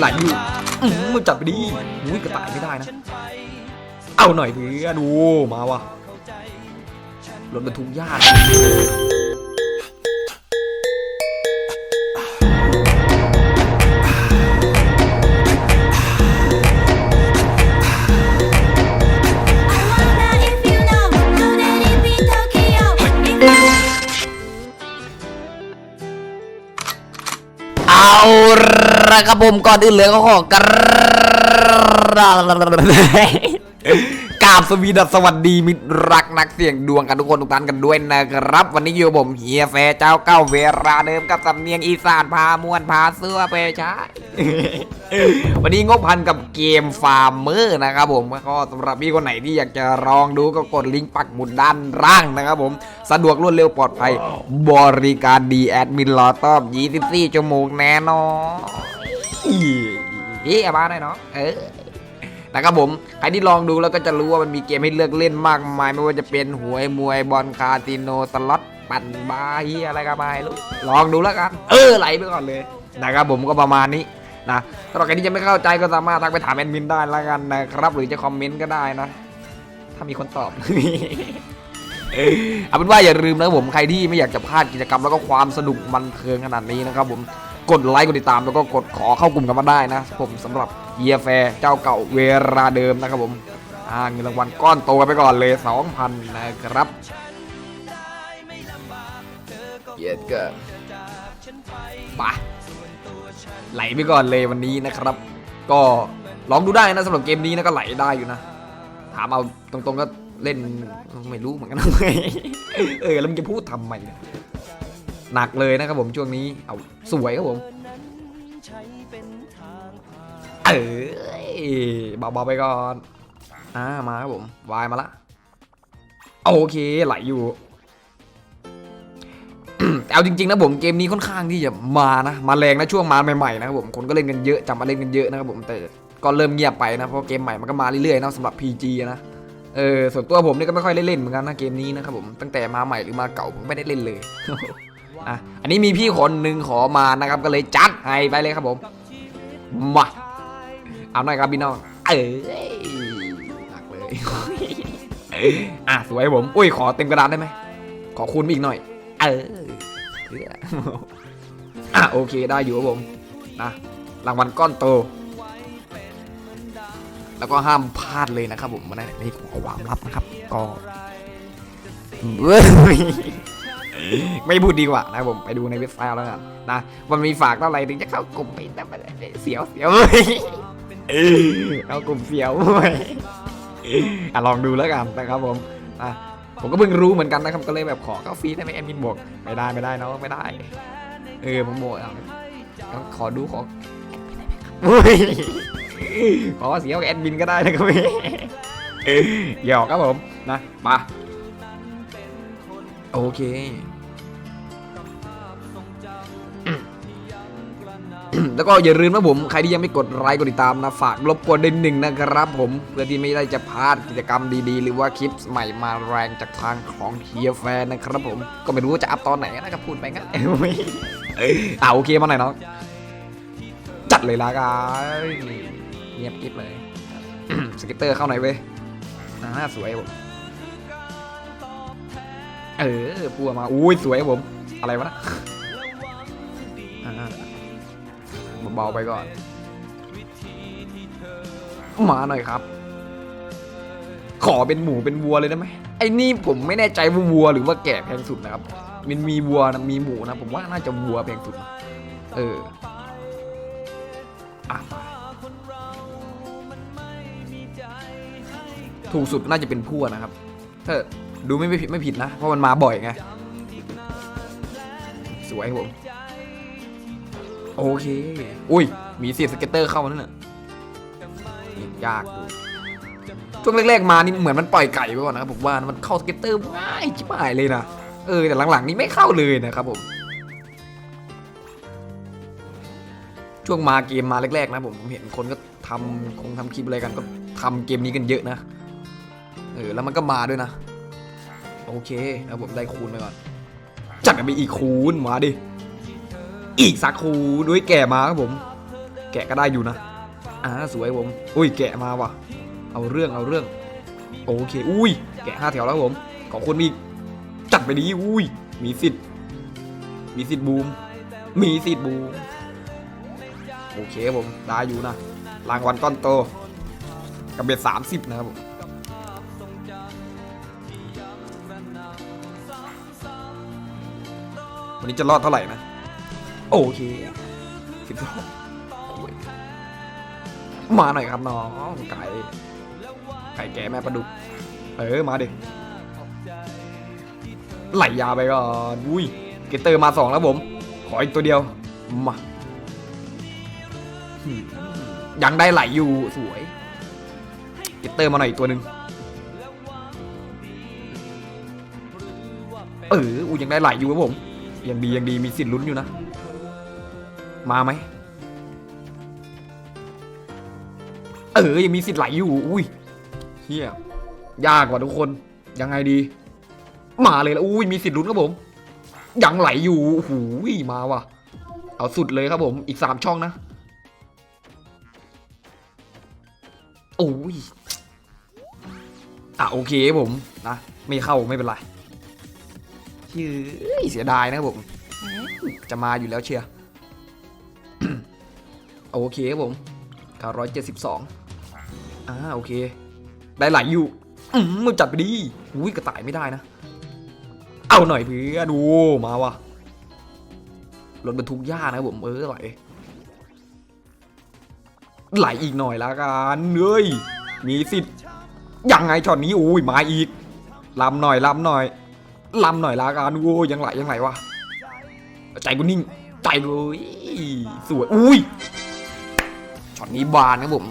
ไหลๆอยู่มมันจับไปดิอุ้ยกระต่ายไม่ได้นะ เอาหน่อยเพื่อนดูมาวะรถบรรทุกยาก ละครับผมก่อนอื่นเลยก็ขอกราบกราบสวีดัสสวัสดีมิตรรักนักเสี่ยงดวงกันทุกคนทุกท่านกันด้วยนะครับ วันนี้อยู่ผมเฮียแฟเจ้าเก้าเวลาเดิมกับสำเนียงอีสานพามวนพาเสื้อไปใช้วันนี้งบพันกับเกมฟาร์มเมอร์นะครับผมก็สำหรับพี่คนไหนที่อยากจะลองดูก็กดลิงก์ปักหมุดด้านล่างนะครับผมสะดวกรวดเร็วปลอดภัย บริการดีแอดมินรอตอบ 24 ชั่วโมงแน่นอน เฮ้ยมาหน่อยเนาะเออนะครับผมใครที่ลองดูแล้วก็จะรู้ว่ามันมีเกมให้เลือกเล่นมากมาย ไม่ว่าจะเป็นหวยมวยบอลคาสิโนสล็อตปั่นบาร์เฮียอะไรก็ไม่รู้ลองดูแล้วกัน เออไหลไปก่อนเลยนะครับผมก็ประมาณนี้นะสำหรับใครที่ยังไม่เข้าใจก็สามารถทักไปถามแอดมินได้แล้วกันนะครับ หรือจะคอมเมนต์ก็ได้นะ ถ้ามีคนตอบเอาเป็นว่าอย่าลืมนะผมใครที่ไม่อยากจะพลาดกิจกรรมแล้วก็ความสนุกบันเทิงขนาดนี้นะครับผม กดไลค์กดติดตามแล้วก็กดขอเข้ากลุ่มกันมาได้นะผมสำหรับเยียแฟร์เจ้าเก่าเวลาเดิมนะครับผมอ่าเงินรางวัลก้อนโตกันไปก่อนเลย 2,000 นะครับเยียดก็ไปไหลไปก่อนเลยวันนี้นะครับ ก็ลองดูได้นะสำหรับเกมนี้นะก็ไหลได้อยู่นะ ถามเอาตรงๆก็เล่นไม่รู้เหมือนกันนะเออแล้วมึงจะพูดทำไมเนี่ย หนักเลยนะครับผมช่วงนี้เอาสวยครับผมเออเบาๆไปก่อนอ่ามาครับผมวายมาละโอเคไหลอยู่เอาจริงๆนะผมเกมนี้ค่อนข้างที่จะมานะมาแรงนะช่วงมาใหม่ๆนะครับผมคนก็เล่นกันเยอะจำมาเล่นกันเยอะนะครับผมแต่ก็เริ่มเงียบไปนะเพราะเกมใหม่มันก็มาเรื่อยๆนะสำหรับ PG นะเออส่วนตัวผมนี่ก็ไม่ค่อยได้เล่นเหมือนกันนะเกมนี้นะครับผมตั้งแต่มาใหม่หรือมาเก่าผมไม่ได้เล่นเลย อะอันนี้มีพี่คนหนึ่งขอมานะครับก็เลยจัดให้ไปเลยครับผมมาเอาหน่อยครับพี่น้องเอ้ยหนักเลยอะสวยผมอุ้ยขอเต็มกระดานได้ไหมขอคูณอีกหน่อย เอออะโอเคได้อยู่ครับผมนะรางวัลก้อนโต แล้วก็ห้ามพลาดเลยนะครับผมมันนี่ขอความลับนะครับ ก็เว้ย ไม่พูดดีกว่านะผมไปดูในเว็บไซต์แล้วกันนะมันมีฝากเท่าไหร่ถึงจะเข้ากลุ่มไปแต่มันเสียวเสียวเว้ยเข้ากลุ่มเสียวเว้ยอะลองดูแล้วกันนะครับผมอะผมก็เพิ่งรู้เหมือนกันนะครับก็เลยแบบขอเข้าฟรีได้ไหมแอดมินบอกไม่ได้ไม่ได้น้องไม่ได้ เออผมบอกอางั้นขอดูขอขอเสียกับแอดมินก็ได้นะครับหยอกครับผมนะมา โอเคแล้วก็อย่าลืมนะผมใครที่ยังไม่กดไลค์กดติดตามนะฝากรบกวนเดนหนึ่งนะครับผมเพื่อที่ไม่ได้จะพลาดกิจกรรมดีๆ หรือว่าคลิปใหม่มาแรงจากทางของเฮียแฟนนะครับผมก็ไม่รู้ว่าจะอัพตอนไหนนะครับพูดไปงั้นอ่าโอเคมาหน่อยน้องจัดเลยละกันเงียบกิ๊บเลยสเก็ตเตอร์เข้าหน่อยเว้ยอ่าสวยผม เออปัวมา อุ้ยสวยผม อะไรวะนะเบาๆไปก่อน มาหน่อยครับ ขอเป็นหมูเป็นวัวเลยได้ไหมไอ้นี่ผมไม่แน่ใจว่าวัวหรือว่าแกะแพงสุดนะครับ มันมีวัวนะมีหมูนะ ผมว่าน่าจะวัวแพงสุดนะเอออะถูกสุดน่าจะเป็นพั่วนะครับถ้า ดูไม่ไม่ผิดไม่ผิดนะ เพราะมันมาบ่อยไง สวยครับผม โอเค อุ้ย มีเสียสเก็ตเตอร์เข้ามานั่นน่ะยากดูช่วงแรกๆมานี่เหมือนมันปล่อยไก่ไปก่อนนะครับผมว่ามันเข้าสเก็ตเตอร์ง่ายชิบหายเลยนะ เออ แต่หลังๆนี่ไม่เข้าเลยนะครับผม ช่วงมาเกมมาแรกๆนะผมผมเห็นคนก็ทำคงทำคลิปอะไรกันก็ทำเกมนี้กันเยอะนะ เออ แล้วมันก็มาด้วยนะ โอเคแล้วผมได้คูณไปก่อน จัดกันไปอีกคูณมาดิ อีกสักคูด้วยแก่มาครับผม แกะก็ได้อยู่นะอ่าสวยผม อุ้ยแกะมาว่ะ เอาเรื่องเอาเรื่อง โอเค อุ้ย แกะห้าแถวแล้วผม ขอคุณมีอีกจัดไปดีอุ้ย มีสิทธิ์ มีสิทธิ์บูม มีสิทธิ์บูม โอเคผม ได้อยู่นะ รางวัลก้อนโตกับเบ็ดสามสิบนะครับผม วันนี้จะรอดเท่าไหร่นะ โอเคสิบสองมาหน่อยครับน้องไก่ไก่แก่แม่ปลาดุกเออมาดิไหลยาวไปก่อนอุ้ยเกตเตอร์มาสองแล้วผม ขออีกตัวเดียว มาหืมยังได้ไหลอยู่สวย เกตเตอร์มาหน่อยอีกตัวหนึ่งเอออูยังได้ไหลอยู่ครับผม ยังดียังดีมีสิทธิ์ลุ้นอยู่นะ มาไหมเออยังมีสิทธิ์ไหลอยู่ อุ้ยเฮียยากกว่าทุกคน ยังไงดี มาเลยล้วอุ้ยมีสิทธิ์ลุ้นครับผม ยังไหลอยู่โอ้โหมาว่ะ เอาสุดเลยครับผม อีกสามช่องนะโอ้ยอะโอเคผมนะไม่เข้าไม่เป็นไร เฮ้ยเสียดายนะครับผม จะมาอยู่แล้วเชียร์โอเคครับผม972อ่าโอเค ได้ไหลอยู่อืมมึงจัดไปดิอุ้ยกระต่ายไม่ได้นะ เอาหน่อยเพื่อดูมาว่ะรถบรรทุกหญ้านะครับผมเออไหลไหลอีกหน่อยละกันเฮ้ยมีสิทธิ์ยังไงช็อตนี้อุ้ยมาอีกลำหน่อยลำหน่อย ลำหน่อยละกันโอ้ยังไหลยังไหลวะใจกูนิ่งใจกูอุ้ยสวยอุ้ยช็อตนี้บานนะผม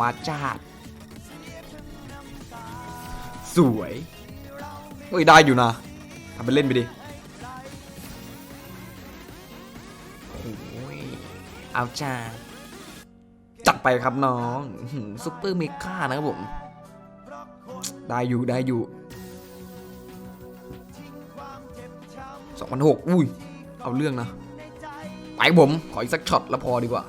มาจาดสวยเฮ้ยได้อยู่นะทำไปเล่นไปดิโอ้ยเอาจ้าจัดไปครับน้องซุปเปอร์เมกานะครับผม ได้อยู่ได้อยู่ สองพันหกอุ้ย เอาเรื่องนะ ไปผม ขออีกสักช็อตแล้วพอดีกว่า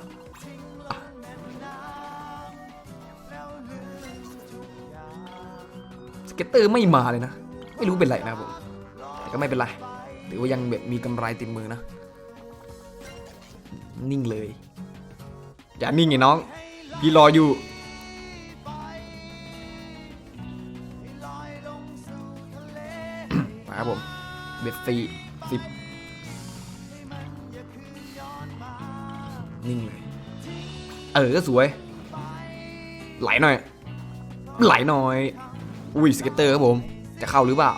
สเก็ตเตอร์ไม่มาเลยนะ ไม่รู้เป็นไรนะผม แต่ก็ไม่เป็นไร ถือว่ายังแบบมีกำไรติดมือนะ นิ่งเลย อย่านิ่งไงน้อง พี่รออยู่มาครับผมเบ็ดสี่ สิบนิ่งเลย เออสวย ไหลหน่อย ไหลหน่อย อุ้ยสเก็ตเตอร์ครับผม จะเข้าหรือเปล่า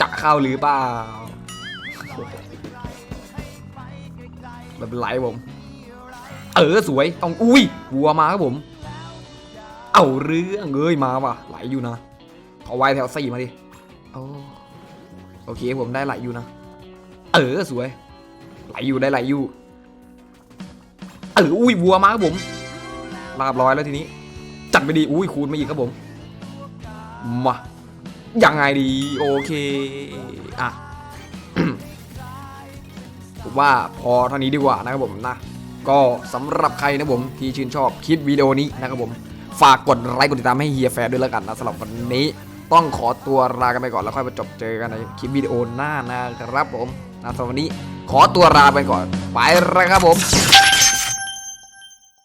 จะเข้าหรือเปล่าไม่เป็นไรครับผม เออสวยต้องอุ้ยวัวมาครับผม เอาเรื่องเอ้ยมาว่ะ ไหลอยู่นะขอไวแถวสี่มาดิโอ้โอเคผมได้ไหลอยู่นะ เออสวย ไหลอยู่ได้ไหลอยู่ เอออุ้ยวัวมาครับผมลาบร้อยแล้วทีนี้ จัดไปดีอุ้ยคูณมาอีกครับผมมายังไงดีโอเคอะผมว่าพอเท่านี้ดีกว่านะครับผมนะก็สำหรับใครนะผมที่ชื่นชอบคลิปวิดีโอนี้นะครับผมฝากกดไลค์กดติดตามให้เฮียแฟร์ด้วยแล้วกันนะสำหรับวันนี้ ต้องขอตัวลากันไปก่อนแล้วค่อยมาจบเจอกันในคลิปวิดีโอหน้านะครับผม นะสำหรับวันนี้ขอตัวลาไปก่อน ไปแล้วครับผม